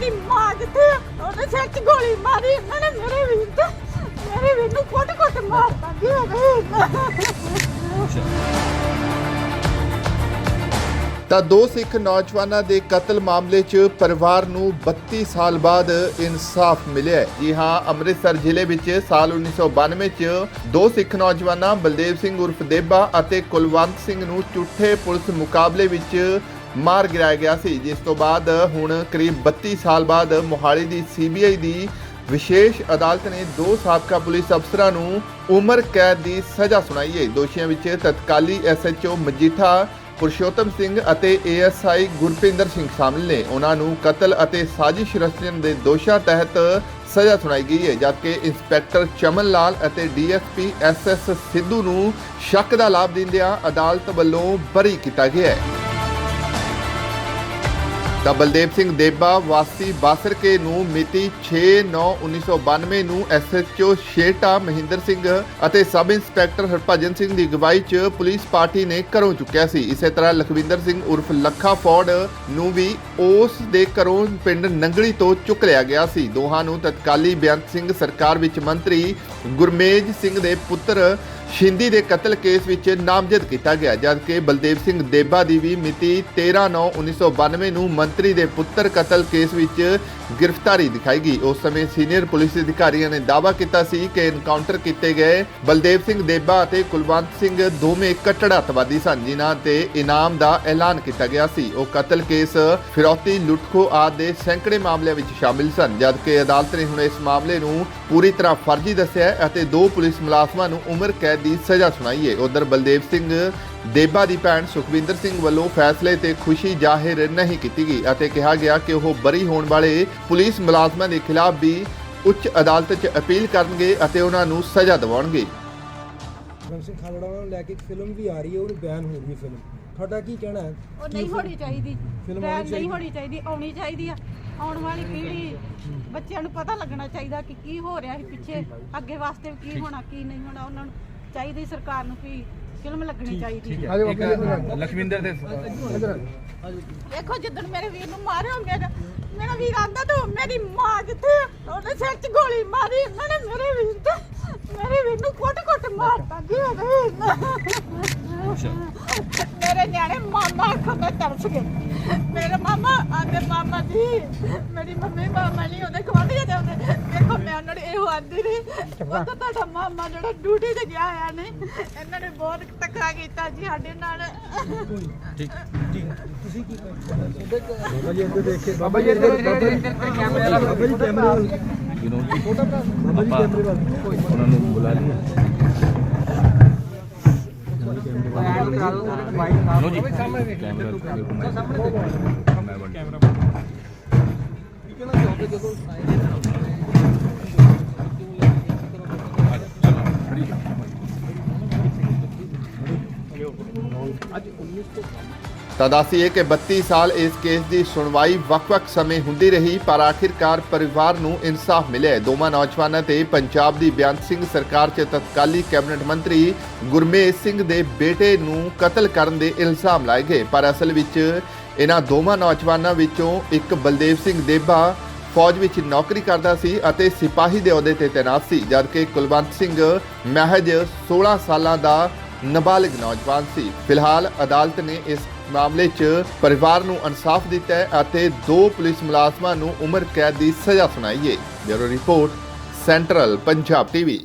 ਮੇਰੀ ਮਾਂ ਕਿੱਥੇ ਆ? ਸਿਰ 'ਚ ਗੋਲੀ ਮਾਰੀ। ਇਹਨਾਂ ਨੇ ਮੇਰੇ ਵੀਰ ਤੇ, ਮੇਰੇ ਵੀਰ ਨੂੰ ਕੁੱਟ ਕੁੱਟ ਮਾਰਤਾ ਕੀ ਤਾਂ। ਦੋ ਸਿੱਖ ਨੌਜਵਾਨਾਂ ਦੇ ਕਤਲ ਮਾਮਲੇ 'ਚ ਪਰਿਵਾਰ ਨੂੰ 32 ਸਾਲ ਬਾਅਦ ਇਨਸਾਫ ਮਿਲਿਆ ਜੀ ਹਾਂ, ਅੰਮ੍ਰਿਤਸਰ ਜ਼ਿਲ੍ਹੇ ਵਿੱਚ ਸਾਲ 1992 'ਚ ਦੋ ਸਿੱਖ ਨੌਜਵਾਨਾਂ, ਬਲਦੇਵ ਸਿੰਘ ਉਰਫ ਦੇਬਾ ਅਤੇ ਕੁਲਵੰਤ ਸਿੰਘ ਨੂੰ ਝੂਠੇ ਪੁਲਿਸ ਮੁਕਾਬਲੇ ਵਿੱਚ ਮਾਰ ਗਿਰਾਇਆ ਗਿਆ ਸੀ, ਜਿਸ ਤੋਂ ਬਾਅਦ ਹੁਣ ਕਰੀਬ 32 ਸਾਲ ਬਾਅਦ ਮੋਹਾਲੀ ਦੀ ਸੀਬੀਆਈ ਦੀ ਵਿਸ਼ੇਸ਼ ਅਦਾਲਤ ਨੇ ਦੋ ਸਾਬਕਾ ਪੁਲਿਸ ਅਫਸਰਾਂ ਨੂੰ ਉਮਰ ਕੈਦ ਦੀ ਸਜ਼ਾ ਸੁਣਾਈ ਹੈ। ਦੋਸ਼ੀਆਂ ਵਿੱਚ ਤਤਕਾਲੀ ਐਸਐਚਓ ਮਜੀਠਾ, ਪੁਰਸ਼ੋਤਮ ਸਿੰਘ ਅਤੇ ਏਐਸਆਈ ਗੁਰਪਿੰਦਰ ਸਿੰਘ ਸ਼ਾਮਲ ਨੇ। ਉਹਨਾਂ ਨੂੰ ਕਤਲ ਅਤੇ ਸਾਜ਼ਿਸ਼ ਰਚਨ ਦੇ ਦੋਸ਼ਾਂ ਤਹਿਤ ਸਜ਼ਾ ਸੁਣਾਈ ਗਈ ਹੈ ਜਦਕਿ ਇੰਸਪੈਕਟਰ ਚਮਨ ਲਾਲ ਅਤੇ ਡੀਐਸਪੀ ਐਸਐਸ ਸਿੱਧੂ ਨੂੰ ਸ਼ੱਕ ਦਾ ਲਾਭ ਦਿੰਦਿਆਂ ਅਦਾਲਤ ਵੱਲੋਂ ਬਰੀ ਕੀਤਾ ਗਿਆ ਹੈ। ਤਾਂ ਬਲਦੇਵ ਸਿੰਘ ਦੇਬਾ ਵਾਸੀ ਬਾਸਰਕੇ ਨੂੰ ਮਿਤੀ 6/9/1992 ਨੂੰ ਐਸਐਚਓ ਸ਼ੇਟਾ ਮਹਿੰਦਰ ਸਿੰਘ ਅਤੇ ਸਬ ਇੰਸਪੈਕਟਰ ਹਰਭਜਨ ਸਿੰਘ ਦੀ ਅਗਵਾਈ 'ਚ ਪੁਲਿਸ ਪਾਰਟੀ ਨੇ ਘਰੋਂ ਚੁੱਕਿਆ ਸੀ। ਇਸੇ ਤਰ੍ਹਾਂ ਲਖਵਿੰਦਰ ਸਿੰਘ ਉਰਫ ਲੱਖਾ ਫੌੜ ਨੂੰ ਵੀ ਉਸ ਦੇ ਘਰੋਂ ਪਿੰਡ ਨੰਗਲੀ ਤੋਂ ਚੁੱਕ ਲਿਆ ਗਿਆ ਸੀ। ਦੋਹਾਂ ਨੂੰ ਤਤਕਾਲੀ ਬੇਅੰਤ ਸਿੰਘ ਸਰਕਾਰ ਵਿੱਚ ਮੰਤਰੀ ਗੁਰਮੇਜ ਸਿੰਘ ਦੇ ਪੁੱਤਰ ਸ਼ਿੰਦੀ ਦੇ ਕਤਲ ਕੇਸ ਵਿੱਚ ਨਾਮਜ਼ਦ ਕੀਤਾ ਗਿਆ ਜਦਕਿ ਬਲਦੇਵ ਸਿੰਘ ਦੇਬਾ ਦੀ ਵੀ ਮਿਤੀ 13/9/1992 ਨੂੰ ਮੰਤਰੀ ਦੇ ਪੁੱਤਰ ਕਤਲ ਕੇਸ ਵਿੱਚ ਗ੍ਰਿਫਤਾਰੀ ਦਿਖਾਈ ਗਈ। ਉਸ ਸਮੇਂ ਸੀਨੀਅਰ ਪੁਲਿਸ ਅਧਿਕਾਰੀਆਂ ਨੇ ਦਾਅਵਾ ਕੀਤਾ ਸੀ ਕਿ ਐਨਕਾਊਂਟਰ ਕੀਤੇ ਗਏ ਬਲਦੇਵ ਸਿੰਘ ਦੇਬਾ ਅਤੇ ਕੁਲਵੰਤ ਸਿੰਘ ਦੋਵੇਂ ਕੱਟੜ ਅੱਤਵਾਦੀ ਸਨ, ਜਿਨ੍ਹਾਂ ਤੇ ਇਨਾਮ ਦਾ ਐਲਾਨ ਕੀਤਾ ਗਿਆ ਸੀ। ਉਹ ਕਤਲ ਕੇਸ, ਫਿਰੌਤੀ, ਲੁੱਟਖੋ ਆਦਿ ਦੇ ਸੈਂਕੜੇ ਮਾਮਲਿਆਂ ਵਿੱਚ ਸ਼ਾਮਿਲ ਸਨ, ਜਦਕਿ ਅਦਾਲਤ ਨੇ ਹੁਣ ਇਸ ਮਾਮਲੇ ਨੂੰ ਪੂਰੀ ਤਰ੍ਹਾਂ ਫਰਜ਼ੀ ਦੱਸਿਆ ਅਤੇ ਦੋ ਪੁਲਿਸ ਮੁਲਾਜ਼ਮਾਂ ਨੂੰ ਉਮਰ ਕੈਦ ਦੀ ਸਜ਼ਾ ਸੁਣਾਈ ਹੈ। ਉਧਰ ਬਲਦੇਵ ਸਿੰਘ ਦੇਬਾ ਦੀ ਭੈਣ ਸੁਖਵਿੰਦਰ ਸਿੰਘ ਵੱਲੋਂ ਫੈਸਲੇ ਤੇ ਖੁਸ਼ੀ ਜ਼ਾਹਿਰ ਨਹੀਂ ਕੀਤੀ ਗਈ ਅਤੇ ਕਿਹਾ ਗਿਆ ਕਿ ਉਹ ਬਰੀ ਹੋਣ ਵਾਲੇ ਪੁਲਿਸ ਮੁਲਾਜ਼ਮਾਂ ਦੇ ਖਿਲਾਫ ਵੀ ਉੱਚ ਅਦਾਲਤ 'ਚ ਅਪੀਲ ਕਰਨਗੇ ਅਤੇ ਉਹਨਾਂ ਨੂੰ ਸਜ਼ਾ ਦਿਵਾਉਣਗੇ। ਸਿੰਘ ਖਾਲੜਾ ਨੂੰ ਲੈ ਕੇ ਇੱਕ ਫਿਲਮ ਵੀ ਆ ਰਹੀ ਹੈ ਉਹਨੂੰ ਬੈਨ ਹੋ ਰਹੀ ਹੈ ਫਿਲਮ। ਤੁਹਾਡਾ ਕੀ ਕਹਿਣਾ ਹੈ? ਉਹ ਨਹੀਂ ਹੋਣੀ ਚਾਹੀਦੀ। ਫਿਲਮ ਬੈਨ ਨਹੀਂ ਹੋਣੀ ਚਾਹੀਦੀ ਆਉਣੀ ਚਾਹੀਦੀ ਆ। ਆਉਣ ਵਾਲੀ ਪੀੜ੍ਹੀ ਬੱਚਿਆਂ ਨੂੰ ਪਤਾ ਲੱਗਣਾ ਚਾਹੀਦਾ ਕਿ ਕੀ ਹੋ ਰਿਹਾ ਸੀ ਪਿੱਛੇ ਅੱਗੇ ਵਾਸਤੇ ਕੀ ਹੋਣਾ ਕੀ ਨਹੀਂ ਹੋਣਾ ਉਹਨਾਂ ਨੂੰ ਚਾਹੀਦੀ ਸਰਕਾਰ ਨੂੰ ਵੀ ਫਿਲਮ ਲੱਗਣੀ ਚਾਹੀਦੀ ਇੱਕ ਲਖਵਿੰਦਰ ਦੇ ਦੇਖੋ ਜਿੱਦਣ ਮੇਰੇ ਵੀਰ ਨੂੰ ਮਾਰਿਆ ਮੇਰਾ ਮੇਰਾ ਵੀਰ ਆਂਦਾ ਤੂੰ ਮੇਰੀ ਮਾਂ ਕਿੱਥੇ ਆ? ਉਹਨੇ ਸਿਰ 'ਚ ਗੋਲੀ ਮਾਰੀ ਇਹਨਾਂ ਨੇ ਮੇਰੇ ਵੀਰ ਤੇ ਮੇਰੇ ਵੀਰ ਨੂੰ ਕੁੱਟ ਕੁੱਟ ਮਾਰਤਾ ਹੋ ਗਿਆ? ਮੇਰੇ ਨਿਆਣੇ ਮਾਮਾ ਖੰਦੇ ਤਰਸ ਗਏ। ਮੇਰੇ ਮਾਮਾ ਆਂਦੇ ਮਾਮਾ ਜੀ ਮੇਰੀ ਮੰਮੀ ਮਾਮਾ ਨਹੀਂ ਉਹਦੇ ਖਵਾਉਂਦੇ ਜਾਂਦੇ ਉਹਨਾਂ ਨੂੰ ਇਹੋ ਆਂਦੀ ਨਹੀਂ ਉਹ ਤਾਂ ਤੁਹਾਡਾ ਮਾਮਾ ਜਿਹੜਾ ਡਿਊਟੀ ਤੇ ਗਿਆ ਆ ਨੇ ਇਹਨਾਂ ਨੇ ਬਹੁਤ ਧੱਕਾ ਕੀਤਾ ਜੀ ਸਾਡੇ ਨਾਲ। ਤੁਸੀਂ ਕੀ ਬਾਬਾ ਜੀ ਇੱਧਰ ਦੇਖ ਬਾਬਾ ਜੀ ਇੱਧਰ ਕੈਮਰਾ ਬਾਬਾ ਜੀ ਕੈਮਰਾ ਯੂ نو ਫੋਟੋ ਬਾਬਾ ਜੀ ਕੈਮਰੇ ਵੱਲ। ਉਹਨਾਂ ਨੂੰ ਬੁਲਾ ਲਿਆ ਨੋ ਜੀ ਕੈਮਰਾ ਦੇਖੋ ਮੈਂ ਸਾਹਮਣੇ ਕੈਮਰਾ ਤਾਂ ਦੱਸੀਏ ਕਿ 32 ਸਾਲ ਇਸ ਕੇਸ ਦੀ ਸੁਣਵਾਈ ਵੱਖ-ਵੱਖ ਸਮੇਂ ਹੁੰਦੀ ਰਹੀ, ਪਰ ਆਖਿਰਕਾਰ ਪਰਿਵਾਰ ਨੂੰ ਇਨਸਾਫ ਮਿਲਿਆ। ਦੋਵਾਂ ਨੌਜਵਾਨਾਂ ਤੇ ਪੰਜਾਬ ਦੀ ਬੇਅੰਤ ਸਿੰਘ ਸਰਕਾਰ 'ਚ ਤਤਕਾਲੀ ਕੈਬਨਿਟ ਮੰਤਰੀ ਗੁਰਮੇਜ ਸਿੰਘ ਦੇ ਬੇਟੇ ਨੂੰ ਕਤਲ ਕਰਨ ਦੇ ਇਲਜ਼ਾਮ ਲਾਏ ਗਏ। ਪਰ ਅਸਲ ਵਿੱਚ ਇਹਨਾਂ ਦੋਵਾਂ ਨੌਜਵਾਨਾਂ ਵਿੱਚੋਂ ਇੱਕ ਬਲਦੇਵ ਸਿੰਘ ਦੇਬਾ ਫੌਜ ਵਿੱਚ ਨੌਕਰੀ ਕਰਦਾ ਸੀ ਅਤੇ ਸਿਪਾਹੀ ਦੇ ਅਹੁਦੇ ਤੇ ਤੈਨਾਤ ਸੀ, ਜਦਕਿ ਕੁਲਵੰਤ ਸਿੰਘ ਮਹਿਜ 16 ਸਾਲਾਂ ਦਾ ਨਾਬਾਲਿਗ ਨੌਜਵਾਨ ਸੀ। ਫਿਲਹਾਲ ਅਦਾਲਤ ਨੇ ਇਸ ਮਾਮਲੇ 'ਚ ਪਰਿਵਾਰ ਨੂੰ ਇਨਸਾਫ ਦਿੱਤਾ ਹੈ ਅਤੇ ਦੋ ਪੁਲਿਸ ਮੁਲਾਜ਼ਮਾਂ ਨੂੰ ਉਮਰ ਕੈਦ ਦੀ ਸਜ਼ਾ ਸੁਣਾਈ ਹੈ। Bureau report, central Punjab TV.